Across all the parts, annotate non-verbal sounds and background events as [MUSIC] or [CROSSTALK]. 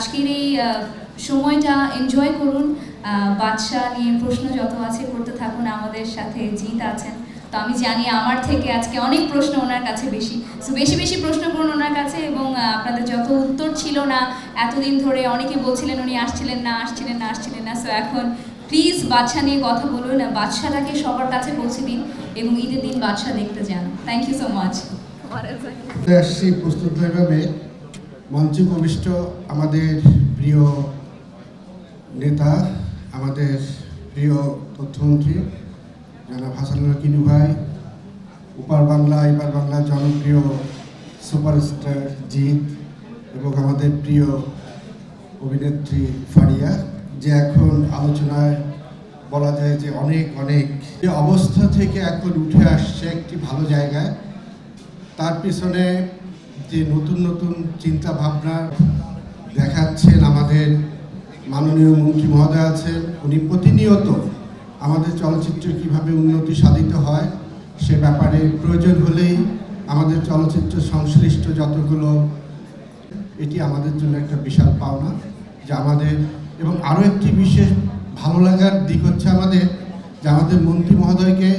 আজকের এই সময়টা এনজয় করুন। আহ, বাদশা নিয়ে প্রশ্ন যত আছে করতে থাকুন আমাদের সাথে জিত আছেন। তো আমি জানি আমার থেকে আজকে অনেক প্রশ্ন ওনার কাছে বেশি। সো বেশি বেশি প্রশ্ন করুন ওনার কাছে এবং আপনাদের যত উত্তর ছিল না এতদিন ধরে অনেকে বলছিলেন উনি আসছিলেন না আসছিলেন না আসছিলেন না। সো এখন প্লিজ বাদশা নিয়ে কথা বলুন। বাদশাটাকে সবার কাছে পৌঁছে দিন এবং ঈদের দিন বাদশা দেখতে যান। থ্যাংক ইউ সো মাচ আসছি প্রস্তুত মঞ্চে উপবিষ্ট আমাদের প্রিয় নেতা, আমাদের প্রিয় তথ্যমন্ত্রী, জনাব হাসানুল কিনু ভাই, উপার বাংলা, এপার বাংলার জনপ্রিয় সুপারস্টার জিৎ এবং আমাদের প্রিয় অভিনেত্রী ফারিয়া, যে এখন আলোচনায় বলা যায় যে অনেক অনেক। যে অবস্থা থেকে এখন উঠে আসছে একটি ভালো জায়গায় তার পিছনে যে নতুন নতুন চিন্তা ভাবনা দেখাচ্ছেন আমাদের মাননীয় মন্ত্রী মহোদয় আছেন, উনি প্রতিনিয়ত আমাদের চলচ্চিত্র কীভাবে উন্নতি সাধিত হয় সে ব্যাপারে প্রয়োজন হলেই আমাদের চলচ্চিত্র সংশ্লিষ্ট যতগুলো, এটি আমাদের জন্য একটা বিশাল পাওনা যে আমাদের, এবং আরও একটি বিশেষ ভালো লাগার দিক হচ্ছে আমাদের যে আমাদের মন্ত্রী মহোদয়কে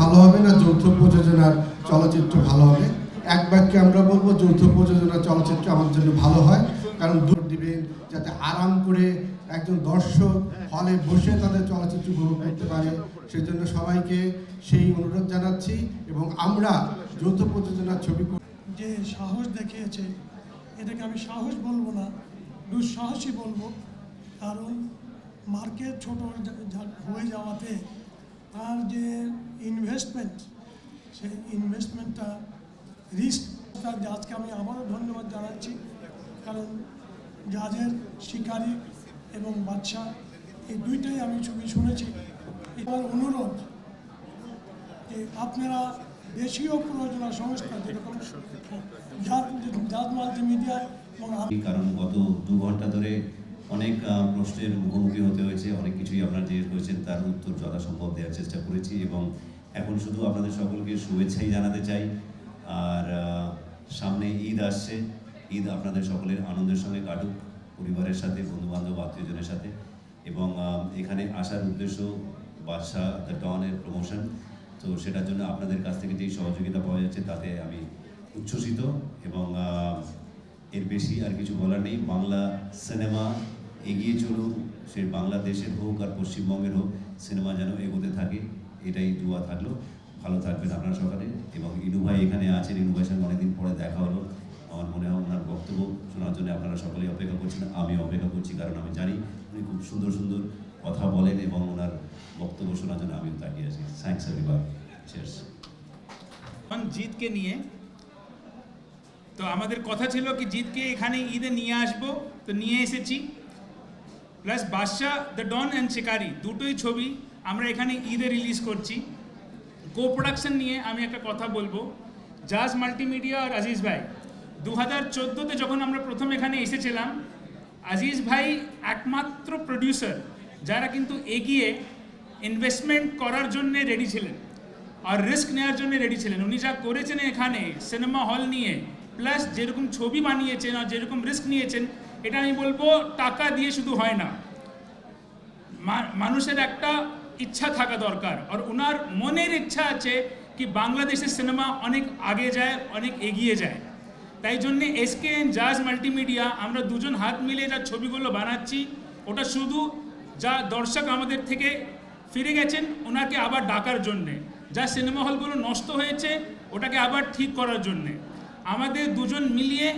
ভালো হবে না যৌথ প্রযোজনার চলচ্চিত্র ভালো হবে। এক বাক্যে আমরা বলব, যৌথ প্রযোজনা চলচ্চিত্র আমার জন্য ভালো হয়, কারণ দূর দিবেন যাতে আরাম করে একজন দর্শক হলে বসে তাদের চলচ্চিত্র উপভোগ করতে পারে। সেজন্য সবাইকে সেই অনুরোধ জানাচ্ছি এবং আমরা যৌথ প্রযোজনার ছবি যে সাহস দেখিয়েছে, এটাকে আমি সাহস বলব না, দুঃসাহসই বলব। কারণ মার্কেট ছোট হয়ে যাওয়াতে তার যে ইনভেস্টমেন্ট সেই ইনভেস্টমেন্টটা রিস্ক আজকে আমি আবারও ধন্যবাদ জানাচ্ছি। কারণ জাজের শিকারি এবং বাচ্চা এই দুইটাই আমি ছবি শুনেছি। এবার অনুরোধ যে আপনারা দেশীয় প্রযোজনা সংস্থা যেরকম জাত জাত মাল্টিমিডিয়া কারণ গত দু ঘণ্টা ধরে অনেক প্রশ্নের মুখোমুখি হতে হয়েছে, অনেক কিছুই আপনারা জিজ্ঞেস করেছেন, তার উত্তর যথাসম্ভব দেওয়ার চেষ্টা করেছি এবং এখন শুধু আপনাদের সকলকে শুভেচ্ছাই জানাতে চাই। আর সামনে ঈদ আসছে। ঈদ আপনাদের সকলের আনন্দের সঙ্গে কাটুক, পরিবারের সাথে, বন্ধুবান্ধব, আত্মীয়জনের সাথে। এবং এখানে আসার উদ্দেশ্য বাদশা দ্য ডনের প্রমোশন তো সেটার জন্য আপনাদের কাছ থেকে যেই সহযোগিতা পাওয়া যাচ্ছে, তাতে আমি উচ্ছ্বসিত। এবং এর বেশি আর কিছু বলার নেই। বাংলা সিনেমা এগিয়ে চলুক সে বাংলাদেশের হোক আর পশ্চিমবঙ্গের হোক সিনেমা যেন এগোতে থাকে, এটাই দোয়া থাকল। ভালো থাকবেন আপনারা সকালে এবং ইনু ভাই এখানে আছেন। ইনু ভাইয়ের সঙ্গে অনেকদিন পরে দেখা হলো। আমার মনে হয় ওনার বক্তব্য শোনার জন্য আপনারা সকলেই অপেক্ষা করছেন। আমি অপেক্ষা করছি, কারণ আমি জানি উনি খুব সুন্দর সুন্দর কথা বলেন এবং ওনার বক্তব্য শোনার জন্য আমিও তাকিয়ে আছি। থ্যাংকস এভরিবার চিয়ার্স এখন জিতকে নিয়ে, তো আমাদের কথা ছিল কি জিতকে এখানে ঈদে নিয়ে আসব। তো নিয়ে এসেছি। প্লাস বাদশাহ দ্য ডন অ্যান্ড শিকারি দুটোই ছবি আমরা এখানে ঈদে রিলিজ করছি। কো প্রোডাকশন নিয়ে আমি একটা কথা বলব। জাজ মাল্টিমিডিয়া আর আজিজ ভাই দু হাজার চোদ্দোতে যখন আমরা প্রথম এখানে এসেছিলাম আজিজ ভাই একমাত্র প্রডিউসার যারা কিন্তু এগিয়ে ইনভেস্টমেন্ট করার জন্য রেডি ছিলেন আর রিস্ক নেওয়ার জন্য রেডি ছিলেন। উনি যা করেছেন এখানে সিনেমা হল নিয়ে প্লাস যেরকম ছবি বানিয়েছেন আর যেরকম রিস্ক নিয়েছেন, এটা আমি বলব টাকা দিয়ে শুধু হয় না। মানুষের একটা ইচ্ছা থাকা দরকার। আর ওনার মনের ইচ্ছা আছে কি বাংলাদেশের সিনেমা অনেক আগে যায়, অনেক এগিয়ে যায়। তাই জন্যে এসকে জাজ, মাল্টিমিডিয়া, আমরা দুজন হাত মিলে যা ছবিগুলো বানাচ্ছি, ওটা শুধু যা দর্শক আমাদের থেকে ফিরে গেছেন ওনাকে আবার ডাকার জন্যে। যা সিনেমা হলগুলো নষ্ট হয়েছে, ওটাকে আবার ঠিক করার জন্যে। আমাদের দুজন মিলিয়ে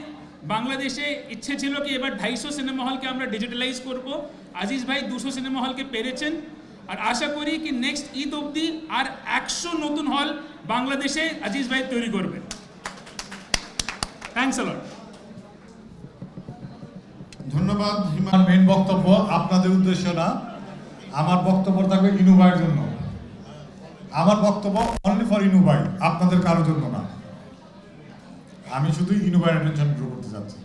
বাংলাদেশে ইচ্ছে ছিল কি এবার ঢাইশো সিনেমা হলকে আমরা ডিজিটালাইজ করব। আজিজ ভাই দুশো সিনেমা হলকে পেরেছেন। আর আশা করি কি নেক্সট ঈদ অবধি আর একশো নতুন হল বাংলাদেশে আজিজ ভাই তৈরি করবে। থ্যাংকস অলট ধন্যবাদ, হিমার মেন বক্তব্য, আপনাদের উদ্দেশ্য না। আমার বক্তব্য থাকবে ইনুভাইয়ের জন্য। আমার বক্তব্য অনলি ফর ইনুভাই আপনাদের কারোর জন্য না। আমি শুধু ইনুভাইয়ের ড্র করতে চাচ্ছি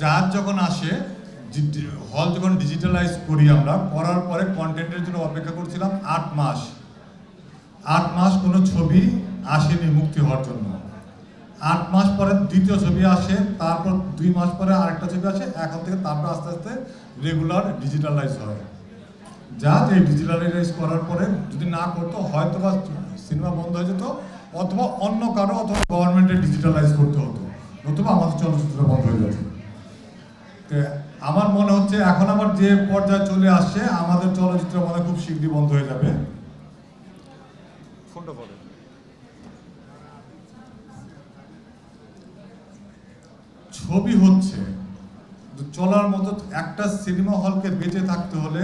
যার যখন আসে হল যখন ডিজিটালাইজ করি আমরা, করার পরে কন্টেন্টের জন্য অপেক্ষা করছিলাম আট মাস। আট মাস কোনো ছবি আসেনি মুক্তি হওয়ার জন্য। আট মাস পরে দ্বিতীয় ছবি আসে, তারপর দুই মাস পরে আরেকটা ছবি আসে, এখন থেকে তারপর আস্তে আস্তে রেগুলার ডিজিটালাইজ হয়। যা এই ডিজিটালাইজ করার পরে যদি না করতো হয়তো বা সিনেমা বন্ধ হয়ে যেত, অথবা অন্য কারও অথবা গভর্নমেন্টের ডিজিটালাইজ করতে হতো, নতুবা আমাদের চলচ্চিত্র বন্ধ হয়ে যেত আমার মনে হচ্ছে এখন আবার যে পর্যায়ে চলে আসছে আমাদের চলচ্চিত্র মনে খুব শীঘ্রই বন্ধ হয়ে যাবে। ছবি হচ্ছে। চলার মতো একটা সিনেমা হলকে বেঁচে থাকতে হলে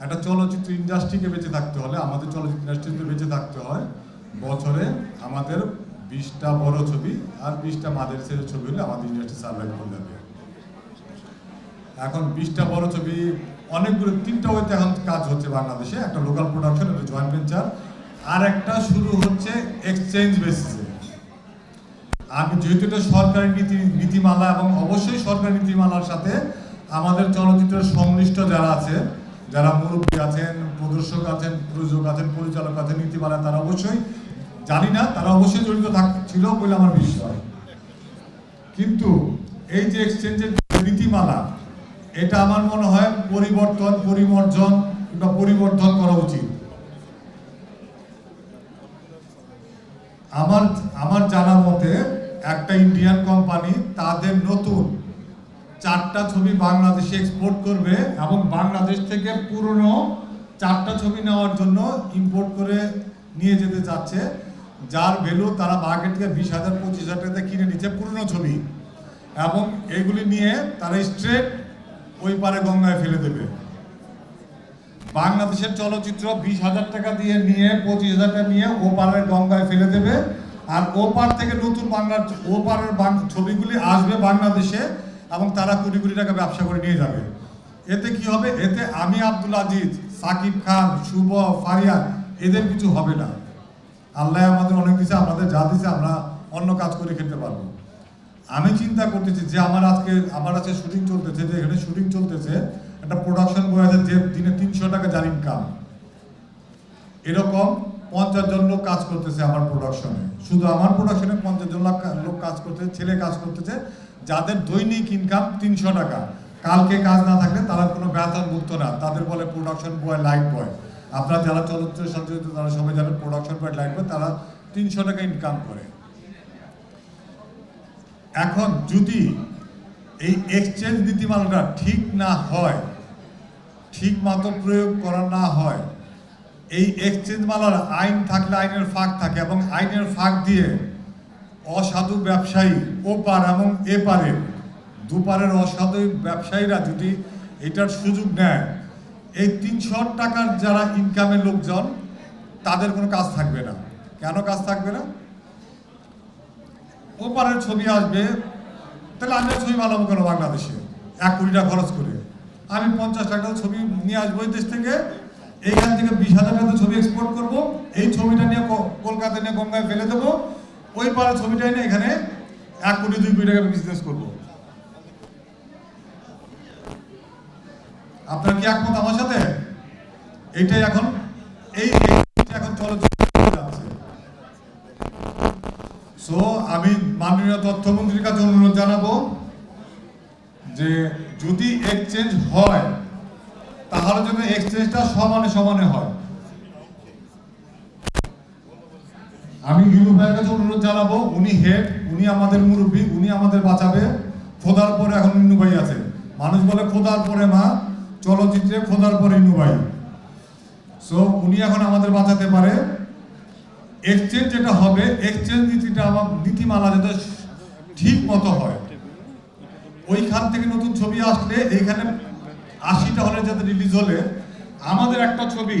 একটা চলচ্চিত্র ইন্ডাস্ট্রিকে বেঁচে থাকতে হলে আমাদের চলচ্চিত্র ইন্ডাস্ট্রিতে বেঁচে থাকতে হয়। বছরে আমাদের বিশটা বড় ছবি আর বিশটা মাদের ছবি হলে আমাদের ইন্ডাস্ট্রি সার্ভাইভ করে যাবে এখন বিশটা বড় ছবি, অনেকগুলো, তিনটা ওয়েতে এখন কাজ হচ্ছে বাংলাদেশে, একটা লোকাল প্রোডাকশন একটা জয়েন্ট ভেঞ্চার আর একটা শুরু হচ্ছে এক্সচেঞ্জ বেসিসে আমি যেহেতু এটা সরকারি নীতি, নীতিমালা এবং অবশ্যই সরকারি নীতিমালার সাথে আমাদের চলচ্চিত্রের সংশ্লিষ্ট যারা আছে, যারা মুরব্বী আছেন, প্রদর্শক আছেন, প্রযোজক আছেন, পরিচালক আছেন, নীতিমালা, তারা অবশ্যই, জানি না, তারা অবশ্যই জড়িত ছিল বলে আমার বিশ্বাস কিন্তু এই যে এক্সচেঞ্জের নীতিমালা এটা আমার মনে হয় পরিবর্তন পরিমার্জন কিংবা পরিবর্তন করা উচিত। আমার আমার জানা মতে একটা ইন্ডিয়ান কোম্পানি তাদের নতুন চারটা ছবি বাংলাদেশে এক্সপোর্ট করবে এবং বাংলাদেশ থেকে পুরনো চারটা ছবি নেওয়ার জন্য ইম্পোর্ট করে নিয়ে যেতে চাচ্ছে, যার ভ্যালু তারা মার্কেট থেকে বিশ হাজার, পঁচিশ হাজার টাকা কিনে নিচ্ছে পুরনো ছবি। এবং এগুলি নিয়ে তারা স্ট্রেট ওই পারে গঙ্গায় ফেলে দেবে। বাংলাদেশের চলচ্চিত্র বিশ হাজার টাকা দিয়ে নিয়ে, পঁচিশ হাজার টাকা নিয়ে ও ওপারের গঙ্গায় ফেলে দেবে। আর ওপার থেকে নতুন বাংলার ওপারের ছবিগুলি আসবে বাংলাদেশে এবং তারা কোটি কোটি টাকা ব্যবসা করে নিয়ে যাবে। এতে কি হবে? এতে আমি আব্দুল আজিজ, সাকিব খান, শুভ ফারিয়াদ এদের কিছু হবে না। আল্লাহ আমাদের অনেক কিছু, আমাদের যা দিছে আমরা অন্য কাজ করে খেতে পারব। আমি চিন্তা করতেছি যে আমার আজকে আমার আজকে শুটিং চলতেছে, যে এখানে শুটিং চলতেছে, একটা প্রোডাকশন বয় আছে যে দিনে তিনশো টাকা যার ইনকাম এরকম পঞ্চাশ জন লোক কাজ করতেছে আমার প্রোডাকশনে শুধু আমার প্রোডাকশনে পঞ্চাশ জন লোক- কাজ করতেছে ছেলে কাজ করতেছে, যাদের দৈনিক ইনকাম তিনশো টাকা। কালকে কাজ না থাকলে তারা কোনো বেতন মুক্ত না, তাদের বলে প্রোডাকশন বয় লাইট বয়। আপনারা যারা চলচ্চিত্রের সাথে তারা সবাই যারা প্রোডাকশন বয় লাইট বয়, তারা তিনশো টাকা ইনকাম করে। এখন যদি এই এক্সচেঞ্জ নীতিমালাটা ঠিক না হয়, ঠিক মতো প্রয়োগ করা না হয়, এই এক্সচেঞ্জ মালার আইন থাকলে আইনের ফাঁক থাকে এবং আইনের ফাঁক দিয়ে অসাধু ব্যবসায়ী ওপার এবং এপারে দুপারের অসাধু ব্যবসায়ীরা যদি এটার সুযোগ নেয়, এই তিনশো টাকার যারা ইনকামের লোকজন, তাদের কোনো কাজ থাকবে না। কেন কাজ থাকবে না? ওপারের ছবি আসবে, তাহলে আমি ছবি বানাবো কেন বাংলাদেশে? এক কোটি টাকা খরচ করে। আমি পঞ্চাশ টাকা ছবি নিয়ে আসব এই দেশ থেকে, এইখান থেকে বিশ হাজার টাকা ছবি এক্সপোর্ট করব, এই ছবিটা নিয়ে কলকাতা নিয়ে গঙ্গায় ফেলে দেবো, ওই পাড়ার ছবিটা নিয়ে এখানে এক কোটি দুই কোটি টাকা বিজনেস করব। আপনার কি একমত আমার সাথে? এইটাই এখন, এই এইটা এখন চলচ্চিত্র যাচ্ছে সো আমি মাননীয় তথ্যমন্ত্রীর কাছে অনুরোধ জানাব যে যদি এক্সচেঞ্জ হয়, তাহলে যেন এক্সচেঞ্জটা সমানে সমানে হয়। আমি ইউনু ভাইয়ের কাছে অনুরোধ জানাব, উনি হেড উনি আমাদের মুরব্বী, উনি আমাদের বাঁচাবে। খোদার পরে এখন ইনু ভাই আছে। মানুষ বলে খোদার পরে মা, চলচ্চিত্রে খোদার পরে ইনু ভাই। সো উনি এখন আমাদের বাঁচাতে পারে। এক্সচেঞ্জ যেটা হবে এক্সচেঞ্জ নীতিটা আমার নীতিমালা যাতে ঠিক মতো হয়। ওইখান থেকে নতুন ছবি আসলে এইখানে আশিটা হলে যাতে রিলিজ হলে, আমাদের একটা ছবি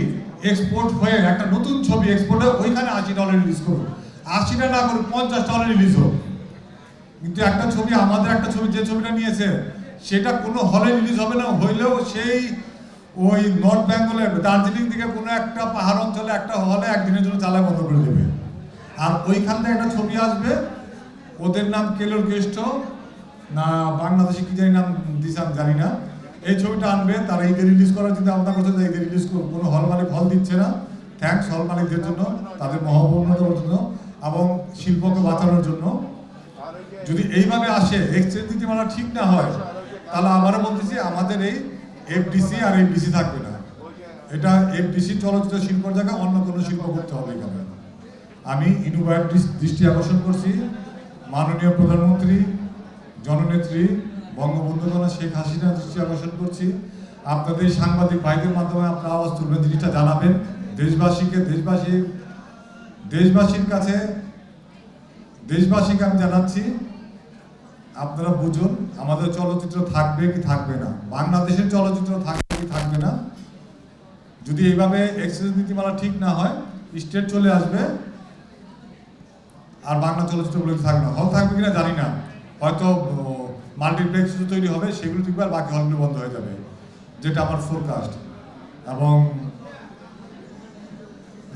এক্সপোর্ট হয়ে, একটা নতুন ছবি এক্সপোর্ট হয়ে, ওইখানে আশি ডলার রিলিজ করব আশিটা না করে পঞ্চাশ ডলার রিলিজ হোক। কিন্তু একটা ছবি, আমাদের একটা ছবি, যে ছবিটা নিয়েছে, সেটা কোনো হলে রিলিজ হবে না, হইলেও সেই ওই নর্থ বেঙ্গলে দার্জিলিং থেকে কোনো একটা পাহাড় অঞ্চলে, একটা হলে একদিনের জন্য চালায় বন্ধ করে দেবে। আর ওইখান থেকে একটা ছবি আসবে, ওদের নাম কেলোর গেস্ট না বাংলাদেশে কি জানি নাম দিছে আমি জানি না। এই ছবিটা আনবে তারা ঈদে রিলিজ করার চিন্তা ভাবনা করছে যে ঈদে রিলিজ করুন। কোনো হল মালিক হল দিচ্ছে না। থ্যাঙ্কস হল মালিকদের জন্য, তাদের মহাপূর্ণতার জন্য এবং শিল্পকে বাঁচানোর জন্য। যদি এইভাবে আসে এক্সচেঞ্জ নীতিমালা ঠিক না হয়, তাহলে আমারও বলতেছি, আমাদের এই এফডিসি আর এফডিসি থাকবে না। এটা এফডিসি চলচ্চিত্র শিল্পের জায়গায় অন্য কোনো শিল্প করতে হবে এখানে। আমি ইনুবায়ের দৃষ্টি আকর্ষণ করছি। মাননীয় প্রধানমন্ত্রী, জননেত্রী বঙ্গবন্ধু কন্যা শেখ হাসিনা দৃষ্টি আকর্ষণ করছি। আপনাদের সাংবাদিক ভাইদের মাধ্যমে আপনারা আওয়াজ তুলবেন, জিনিসটা জানাবেন। দেশবাসীকে, দেশবাসী, দেশবাসীর কাছে, দেশবাসীকে আমি জানাচ্ছি, আপনারা বুঝুন, আমাদের চলচ্চিত্র থাকবে কি থাকবে না। বাংলাদেশের চলচ্চিত্র থাকবে কি থাকবে না? যদি এইভাবে এক্সচেঞ্জ নীতিমালা ঠিক না হয়, স্টেট চলে আসবে, আর বাংলা চলচ্চিত্রগুলো থাকবে না। হল থাকবে কিনা জানি না। হয়তো মাল্টিপ্লেক্স তৈরি হবে, সেগুলো ঠিক আর বাকি হলগুলো বন্ধ হয়ে যাবে, যেটা আমার ফোরকাস্ট এবং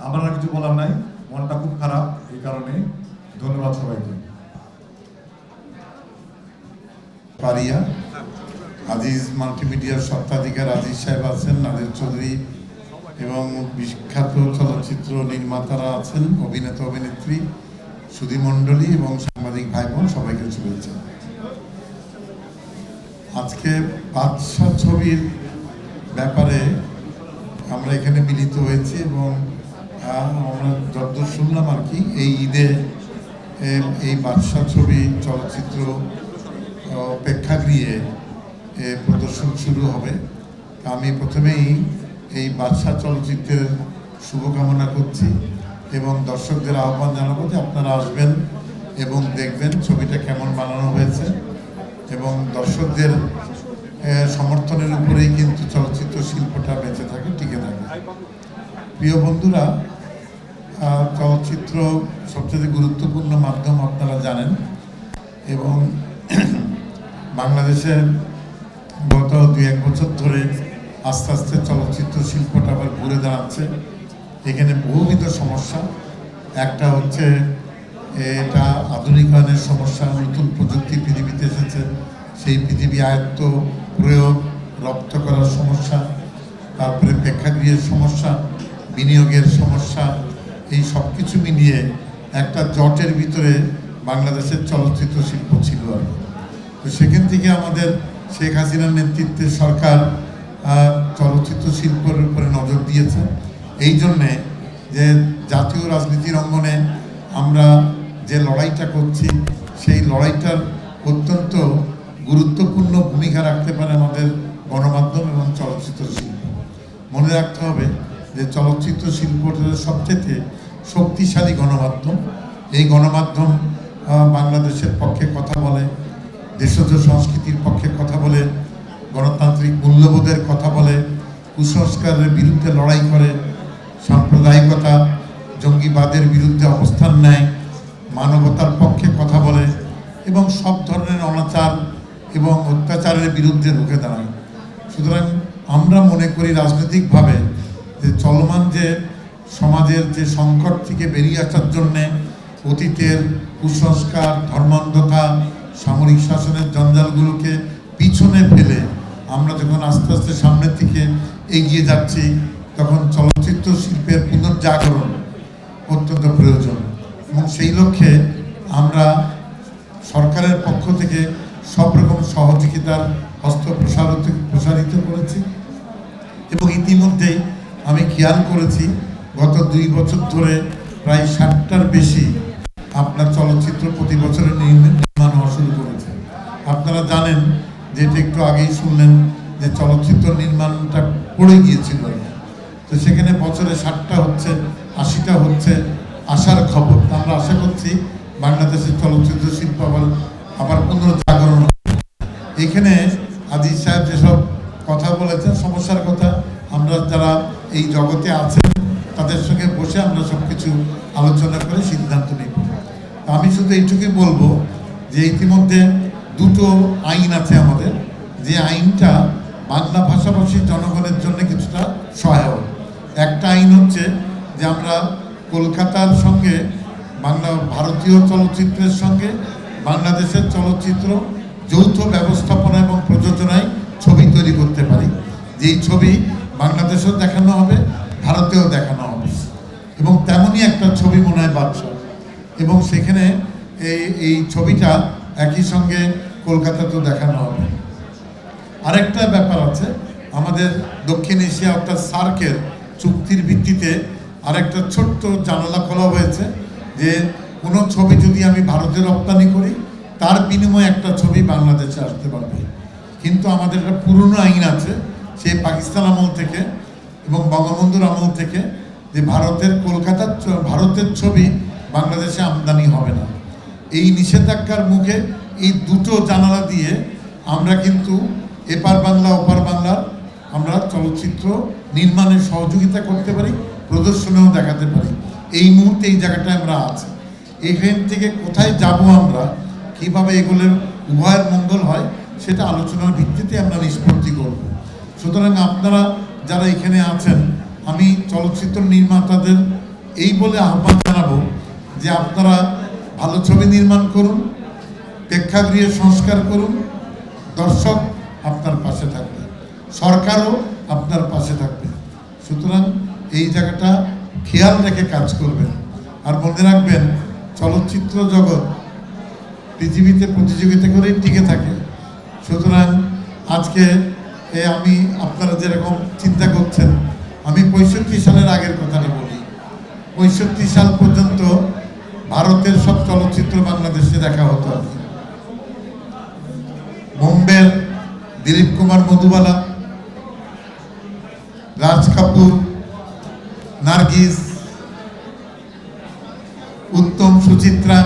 আমার আর কিছু বলার নাই, মনটা খুব খারাপ এই কারণে ধন্যবাদ সবাইকে। পারিয়া, আজিজ মাল্টিমিডিয়ার সত্ত্বাধিকার আজিজ সাহেব আছেন নাদের চৌধুরী এবং বিখ্যাত চলচ্চিত্র নির্মাতারা আছেন, অভিনেতা, অভিনেত্রী সুধীমণ্ডলী এবং সাংবাদিক ভাই বোন, সবাইকে শুভেচ্ছা। আজকে বাদশাহ ছবির ব্যাপারে আমরা এখানে মিলিত হয়েছি এবং আমরা যতদূর শুনলাম আর কি, এই ঈদে এই বাদশাহ ছবি চলচ্চিত্র প্রেক্ষাগৃহে প্রদর্শন শুরু হবে। আমি প্রথমেই এই বাদশাহ চলচ্চিত্রের শুভকামনা করছি এবং দর্শকদের আহ্বান জানাব যে আপনারা আসবেন এবং দেখবেন ছবিটা কেমন বানানো হয়েছে। এবং দর্শকদের সমর্থনের উপরেই কিন্তু চলচ্চিত্র শিল্পটা বেঁচে থাকে, টিকে থাকে। প্রিয় বন্ধুরা চলচ্চিত্র সবচেয়ে গুরুত্বপূর্ণ মাধ্যম আপনারা জানেন এবং [CLEARS THROAT] বাংলাদেশে গত দুই এক বছর ধরে আস্তে আস্তে চলচ্চিত্র শিল্পটা আবার ঘুরে দাঁড়াচ্ছে। এখানে বহুবিধ সমস্যা। একটা হচ্ছে এটা আধুনিকায়নের সমস্যা, নতুন প্রযুক্তি পৃথিবীতে এসেছে। সেই পৃথিবী আয়ত্ত, প্রয়োগ, রপ্ত করার সমস্যা, তারপরে প্রেক্ষাগৃহের সমস্যা, বিনিয়োগের সমস্যা, এই সব কিছু মিলিয়ে একটা জটের ভিতরে বাংলাদেশের চলচ্চিত্র শিল্প ছিল আর তো সেখান থেকে আমাদের শেখ হাসিনার নেতৃত্বে সরকার চলচ্চিত্র শিল্পের উপরে নজর দিয়েছে। এই জন্যে যে জাতীয় রাজনীতির অঙ্গনে আমরা যে লড়াইটা করছি, সেই লড়াইটার অত্যন্ত গুরুত্বপূর্ণ ভূমিকা রাখতে পারে আমাদের গণমাধ্যম এবং চলচ্চিত্র শিল্প। মনে রাখতে হবে যে চলচ্চিত্র শিল্পটা সবচেয়ে শক্তিশালী গণমাধ্যম। এই গণমাধ্যম বাংলাদেশের পক্ষে কথা বলে, দেশজ সংস্কৃতির পক্ষে কথা বলে, গণতান্ত্রিক মূল্যবোধের কথা বলে, কুসংস্কারের বিরুদ্ধে লড়াই করে, সাম্প্রদায়িকতা, জঙ্গিবাদের বিরুদ্ধে অবস্থান নেয় মানবতার পক্ষে কথা বলে এবং সব ধরনের অনাচার এবং অত্যাচারের বিরুদ্ধে রুখে দাঁড়ায়। সুতরাং আমরা মনে করি রাজনৈতিকভাবে যে চলমান যে সমাজের যে সংকট থেকে বেরিয়ে আসার জন্যে অতীতের কুসংস্কার ধর্মান্ধতা সামরিক শাসনের জঞ্জালগুলোকে পিছনে ফেলে আমরা যখন আস্তে আস্তে সামনের দিকে এগিয়ে যাচ্ছি, তখন চলচ্চিত্র শিল্পের পুনর্জাগরণ অত্যন্ত প্রয়োজন। সেই লক্ষ্যে আমরা সরকারের পক্ষ থেকে সব রকম সহযোগিতার হস্ত প্রসারিত প্রসারিত করেছি। এবং ইতিমধ্যেই আমি খেয়াল করেছি, গত দুই বছর ধরে প্রায় ষাটটার বেশি আপনার চলচ্চিত্র প্রতি বছরে নির্মাণ হওয়া শুরু করেছে। আপনারা জানেন যে এটা একটু আগেই শুনলেন যে চলচ্চিত্র নির্মাণটা পড়ে গিয়েছিল। তো সেখানে বছরে ষাটটা হচ্ছে, আশিটা হচ্ছে আসার খবর। আমরা আশা করছি বাংলাদেশের চলচ্চিত্র শিল্প আবার আবার পুনর্জাগরণ হবে। এখানে আজিজ সাহেব যেসব কথা বলেছেন, সমস্যার কথা আমরা যারা এই জগতে আছেন, তাদের সঙ্গে বসে আমরা সব কিছু আলোচনা করে সিদ্ধান্ত নিব। আমি শুধু এইটুকুই বলব যে ইতিমধ্যে দুটো আইন আছে আমাদের। যে আইনটা বাংলা ভাষাভাষীর জনগণের জন্য কিছুটা সহায়ক। একটা আইন হচ্ছে যে আমরা কলকাতার সঙ্গে, বাংলা ভারতীয় চলচ্চিত্রের সঙ্গে, বাংলাদেশের চলচ্চিত্র, যৌথ ব্যবস্থাপনা এবং প্রযোজনায় ছবি তৈরি করতে পারি। যেই ছবি বাংলাদেশেও দেখানো হবে, ভারতেও দেখানো হবে। এবং তেমনই একটা ছবি মনে হয় বাদশাহ এবং সেখানে এই এই ছবিটা একই সঙ্গে কলকাতাতেও দেখানো হবে। আরেকটা ব্যাপার আছে, আমাদের দক্ষিণ এশিয়া অর্থাৎ সার্কের চুক্তির ভিত্তিতে আরেকটা ছোট্ট জানালা খোলা হয়েছে যে কোনো ছবি যদি আমি ভারতে রপ্তানি করি, তার বিনিময়ে একটা ছবি বাংলাদেশে আসতে পারবে। কিন্তু আমাদের একটা পুরনো আইন আছে, সেই পাকিস্তান আমল থেকে এবং বঙ্গবন্ধুর আমল থেকে যে ভারতের কলকাতার ভারতের ছবি বাংলাদেশে আমদানি হবে না। এই নিষেধাজ্ঞার মুখে এই দুটো জানালা দিয়ে আমরা কিন্তু এপার বাংলা, ওপার বাংলার আমরা চলচ্চিত্র নির্মাণে সহযোগিতা করতে পারি। প্রদর্শনেও দেখাতে পারি। এই মুহূর্তে এই জায়গাটায় আমরা আছি। এখান থেকে কোথায় যাব আমরা? কীভাবে এগুলোর উভয়ের মঙ্গল হয়? সেটা আলোচনার ভিত্তিতে আমরা নিষ্পত্তি করব। সুতরাং আপনারা যারা এখানে আছেন, আমি চলচ্চিত্র নির্মাতাদের এই বলে আহ্বান জানাব যে আপনারা ভালো ছবি নির্মাণ করুন, প্রেক্ষাগৃহে সংস্কার করুন, দর্শক আপনার পাশে থাকবে, সরকারও আপনার পাশে থাকবে। সুতরাং এই জায়গাটা খেয়াল রেখে কাজ করবেন। আর মনে রাখবেন, চলচ্চিত্র জগৎ পৃথিবীতে প্রতিযোগিতা করেই টিকে থাকে। সুতরাং আজকে এ আমি আপনারা যেরকম চিন্তা করছেন, আমি পঁয়ষট্টি সালের আগের কথাটা বলি। পঁয়ষট্টি সাল পর্যন্ত ভারতের সব চলচ্চিত্র বাংলাদেশে দেখা হতো। বোম্বের দিলীপ কুমার মধুবালা সুচিত্রা,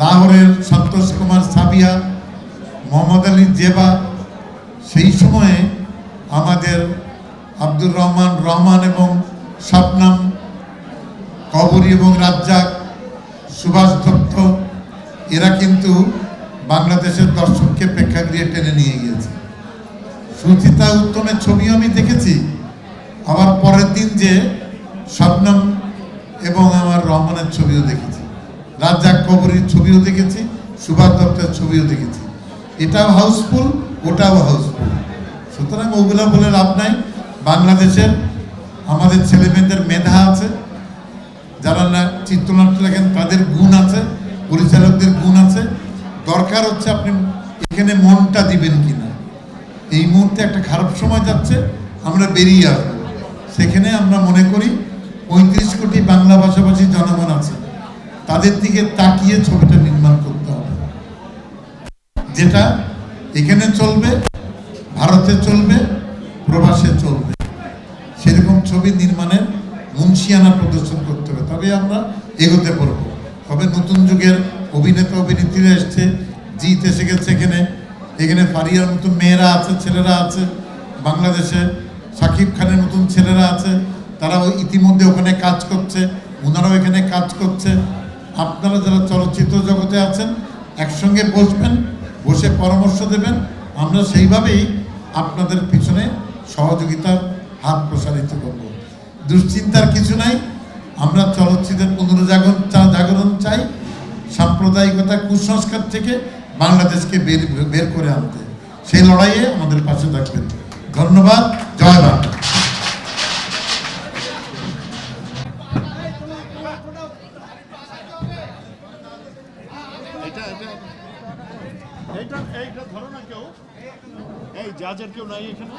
লাহোরের সন্তোষ কুমার সাবিয়া, মোহাম্মদ আলী জেবা, সেই সময়ে আমাদের আব্দুর রহমান রহমান এবং শবনম কবরী এবং রাজ্জাক, সুভাষ দত্ত, এরা কিন্তু বাংলাদেশের দর্শককে প্রেক্ষাগৃহে টেনে নিয়ে গিয়েছে। সুচিতা উত্তমের ছবিও আমি দেখেছি। আবার পরের দিন যে শবনম এবং আমার রহমানের ছবিও দেখেছি। রাজ্জাক কবরীর ছবিও দেখেছি, সুভাষ দত্তের ছবিও দেখেছি। এটাও হাউসফুল, ওটাও হাউসফুল। সুতরাং ওগুলা বলে লাভ নাই। বাংলাদেশের আমাদের ছেলেমেয়েদের মেধা আছে, যারা না চিত্রনাট্য লেখেন তাদের গুণ আছে, পরিচালকদের গুণ আছে। দরকার হচ্ছে আপনি এখানে মনটা দিবেন কিনা। এই মুহূর্তে একটা খারাপ সময় যাচ্ছে, আমরা বেরিয়ে আসব। সেখানে আমরা মনে করি পঁয়ত্রিশ কোটি বাংলা ভাষাভাষী জনগণ আছে, তাদের দিকে তাকিয়ে ছবিটা নির্মাণ করতে হবে। যেটা এখানে চলবে, ভারতে চলবে, প্রবাসে চলবে। সেরকম ছবি নির্মাণের মুন্সিয়ানা প্রদর্শন করতে হবে, তবে আমরা এগোতে পারব। তবে নতুন যুগের অভিনেতা, অভিনেত্রীরা এসছে জিত এসে গেছে এখানে। এখানে ফারিয়ার মতন মেয়েরা আছে, ছেলেরা আছে। বাংলাদেশে সাকিব খানের মতন ছেলেরা আছে। তারাও ইতিমধ্যে ওখানে কাজ করছে, ওনারাও এখানে কাজ করছে। আপনারা যারা চলচ্চিত্র জগতে আছেন, একসঙ্গে বসবেন, বসে পরামর্শ দেবেন। আমরা সেইভাবেই আপনাদের পিছনে সহযোগিতার হাত প্রসারিত করব। দুশ্চিন্তার কিছু নাই, আমরা চলচ্চিত্রের পুনর্জাগরণ জাগরণ চাই। সাম্প্রদায়িকতা, কুসংস্কার থেকে বাংলাদেশকে বের বের করে আনতে। সেই লড়াইয়ে আমাদের পাশে থাকবেন। ধন্যবাদ, জয় বাংলা। এই কেউ নাই এখানে।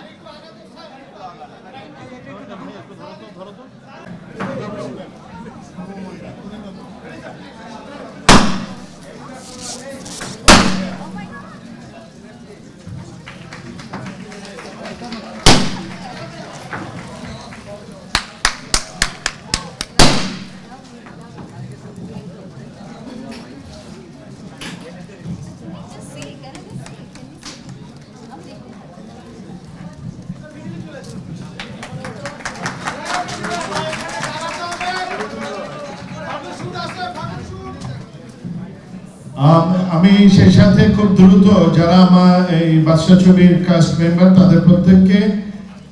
সাথে খুব দ্রুত যারা আমার এই বাদশা ছবির কাস্ট মেম্বার তাদের প্রত্যেককে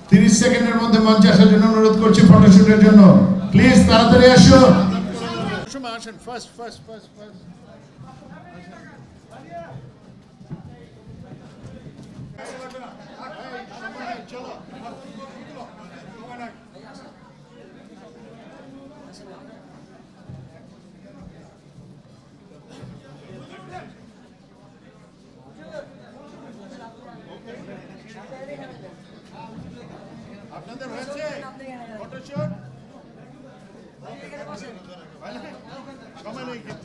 তিরিশ সেকেন্ডের মধ্যে মঞ্চে আসার জন্য অনুরোধ করছি ফটোশুটের জন্য। প্লিজ তাড়াতাড়ি আসো। আসেন ফার্স্ট ফার্স্ট ফার্স্ট ফার্স্ট চলো।